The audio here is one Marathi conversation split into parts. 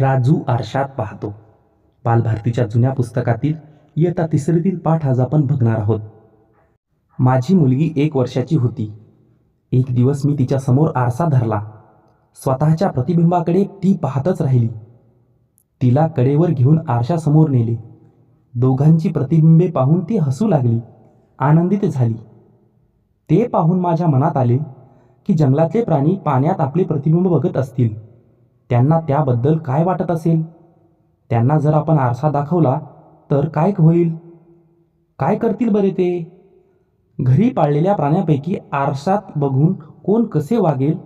राजू आरशात पाहतो. बालभारतीच्या जुन्या पुस्तकातील इयत्ता तिसरीतील पाठ आज आपण बघणार आहोत. माझी मुलगी एक वर्षाची होती. एक दिवस मी तिच्यासमोर आरसा धरला. स्वतःच्या प्रतिबिंबाकडे ती पाहतच राहिली. तिला कडेवर घेऊन आरशासमोर नेले. दोघांची प्रतिबिंबे पाहून ती हसू लागली. आनंदित झाली. ते पाहून माझ्या मनात आले की जंगलातले प्राणी पाण्यात आपले प्रतिबिंब बघत असतील. त्यांना त्याबद्दल काय वाटत असेल? त्यांना जर आपण आरसा दाखवला तर काय होईल? काय करतील बरे ते? घरी पाळलेल्या प्राण्यापैकी आरशात बघून कोण कसे वागेल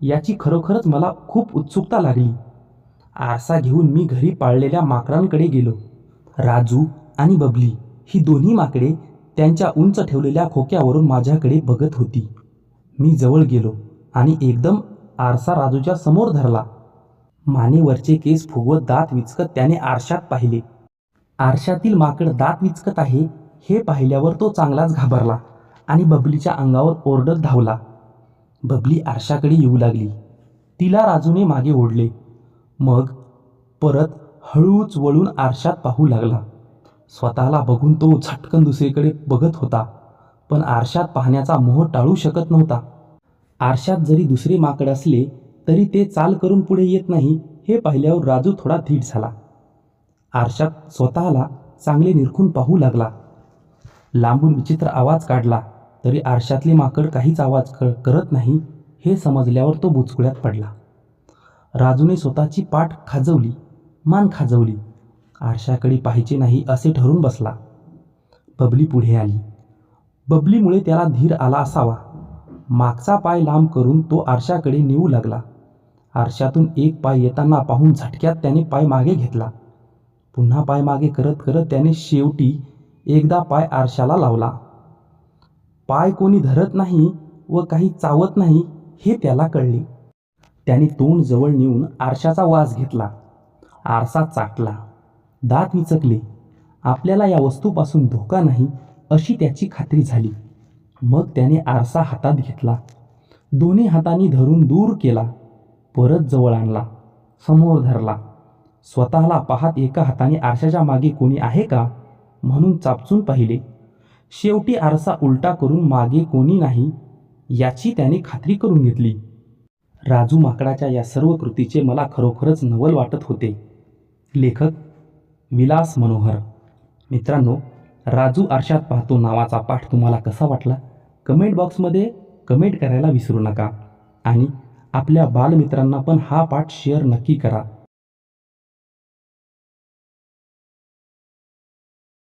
याची खरोखरच मला खूप उत्सुकता लागली. आरसा घेऊन मी घरी पाळलेल्या माकडांकडे गेलो. राजू आणि बबली ही दोन्ही माकडे त्यांच्या उंच ठेवलेल्या खोक्यावरून माझ्याकडे बघत होती. मी जवळ गेलो आणि एकदम आरसा राजूच्या समोर धरला. मानेवरचे केस फुगवत दात विचकत त्याने आरशात पाहिले. आरशातील माकड दात विचकत आहे हे पाहिल्यावर तो चांगलाच घाबरला आणि बबलीच्या अंगावर ओरडत धावला. बबली आरशाकडे येऊ लागली. तिला राजूने मागे ओढले. मग परत हळूच वळून आरशात पाहू लागला. स्वतःला बघून तो झटकन दुसरीकडे बघत होता पण आरशात पाहण्याचा मोह टाळू शकत नव्हता. आरशात जरी दुसरे माकड असले तरी ते चाल करून पुढे येत नाही हे पाहिल्यावर राजू थोडा धीट झाला. आरशात स्वतःला चांगले निरखून पाहू लागला. लांबून विचित्र आवाज काढला तरी आरशातले माकड काहीच आवाज क करत नाही हे समजल्यावर तो बुचकुळ्यात पडला. राजूने स्वतःची पाठ खाजवली मान खाजवली. आरशाकडे पाहायचे नाही असे ठरून बसला. बबली पुढे आली. बबलीमुळे त्याला धीर आला असावा. मागचा पाय लांब करून तो आरशाकडे नेऊ लागला. आरशातून एक पाय येताना पाहून झटक्यात त्याने पाय मागे घेतला. पुन्हा पाय मागे करत करत त्याने शेवटी एकदा पाय आरशाला लावला. पाय कोणी धरत नाही व काही चावत नाही हे त्याला कळले. त्याने तोंड जवळ नेऊन आरशाचा वास घेतला. आरसा चाटला. दात विचकले. आपल्याला या वस्तूपासून धोका नाही अशी त्याची खात्री झाली. मग त्याने आरसा हातात घेतला. दोन्ही हातांनी धरून दूर केला. परत जवळ आणला समोर धरला. स्वतःला पाहत एका हाताने आरशाच्या मागे कोणी आहे का? म्हणून चापचून पाहिले. शेवटी आरसा उलटा करून मागे कोणी नाही याची त्याने खात्री करून घेतली. राजू माकडाच्या या सर्व कृतीचे मला खरोखरच नवल वाटत होते. लेखक विलास मनोहर. मित्रांनो राजू आरशात पाहतो नावाचा पाठ तुम्हाला कसा वाटला? कमेंट बॉक्समध्ये कमेंट करायला विसरू नका. आणि आपल्या बालमित्रांना पण हा पाठ शेअर नक्की करा.